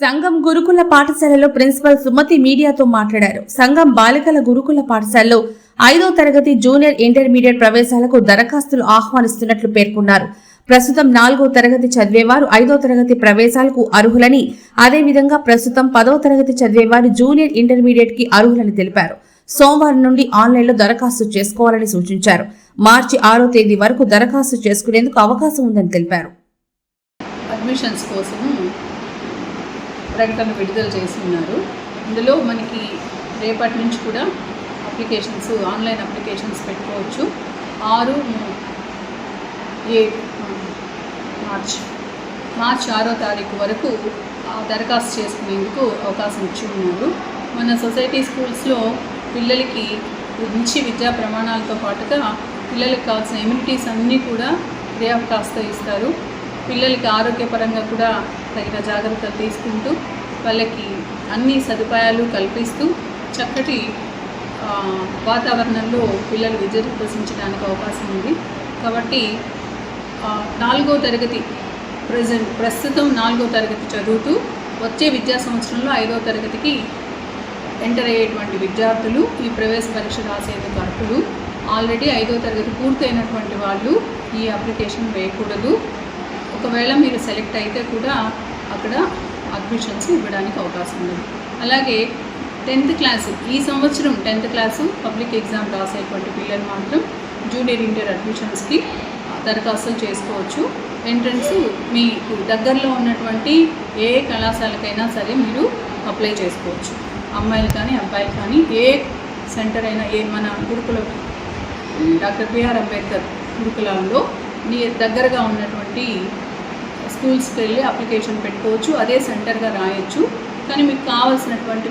సంఘం గురుకుల పాఠశాలలో ప్రిన్సిపల్ సుమతి మీడియాతో మాట్లాడారు. సంఘం బాలికల గురుకుల పాఠశాలలో ఐదో తరగతి జూనియర్ ఇంటర్మీడియట్ ప్రవేశాలకు దరఖాస్తులు ఆహ్వానిస్తున్నట్లు పేర్కొన్నారు. ప్రస్తుతం నాలుగో తరగతి చదివేవారు ఐదో తరగతి ప్రవేశాలకు అర్హులని అదేవిధంగా ప్రస్తుతం పదో తరగతి చదివేవారు జూనియర్ ఇంటర్మీడియట్కి అర్హులని తెలిపారు. సోమవారం నుండి ఆన్లైన్లో దరఖాస్తు చేసుకోవాలని సూచించారు. మార్చి ఆరో తేదీ వరకు దరఖాస్తు చేసుకునేందుకు అవకాశం ఉందని తెలిపారు. అడ్మిషన్స్ కోసం ప్రకటన విడుదల చేసి ఉన్నారు ఇందులో మనకి రేపటి నుంచి కూడా అప్లికేషన్స్ ఆన్లైన్ అప్లికేషన్స్ పెట్టుకోవచ్చు. ఆరు ఏ మార్చ్ మార్చ్ ఆరో తారీఖు వరకు దరఖాస్తు చేసుకునేందుకు అవకాశం ఇచ్చి ఉన్నారు. మన సొసైటీ స్కూల్స్లో పిల్లలకి మంచి విద్యా ప్రమాణాలతో పాటుగా పిల్లలకు కావాల్సిన ఇమ్యూనిటీస్ అన్నీ కూడా ఫ్రీ ఆఫ్ ఇస్తారు. పిల్లలకి ఆరోగ్యపరంగా కూడా తగిన జాగ్రత్తలు తీసుకుంటూ వాళ్ళకి అన్ని సదుపాయాలు కల్పిస్తూ చక్కటి వాతావరణంలో పిల్లలు విద్యను అభ్యసించడానికి అవకాశం ఉంది. కాబట్టి నాలుగో తరగతి ప్రజెంట్ ప్రస్తుతం నాలుగో తరగతి చదువుతూ వచ్చే విద్యా సంవత్సరంలో ఐదో తరగతికి ఎంటర్ అయ్యేటువంటి విద్యార్థులు ఈ ప్రవేశ పరీక్ష రాసేందుకు అర్హులు. ఆల్రెడీ ఐదో తరగతి పూర్తయినటువంటి వాళ్ళు ఈ అప్లికేషన్ వేయకూడదు. ఒకవేళ మీరు సెలెక్ట్ అయితే కూడా అక్కడ అడ్మిషన్స్ ఇవ్వడానికి అవకాశం ఉంది. అలాగే టెన్త్ క్లాసు ఈ సంవత్సరం టెన్త్ క్లాసు పబ్లిక్ ఎగ్జామ్ రాసేటువంటి పిల్లలు మాత్రం జూనియర్ ఇంటర్ అడ్మిషన్స్కి దరఖాస్తులు చేసుకోవచ్చు. ఎంట్రన్స్ మీకు దగ్గరలో ఉన్నటువంటి ఏ కళాశాలకైనా సరే మీరు అప్లై చేసుకోవచ్చు. అమ్మాయిలు కానీ అబ్బాయిలు కానీ ఏ సెంటర్ అయినా ఏ మన గురుకుల డాక్టర్ బిఆర్ అంబేద్కర్ గురుకులంలో నీ దగ్గరగా ఉన్నటువంటి స్కూల్స్కి వెళ్ళి అప్లికేషన్ పెట్టుకోవచ్చు అదే సెంటర్గా రాయొచ్చు. కానీ మీకు కావాల్సినటువంటి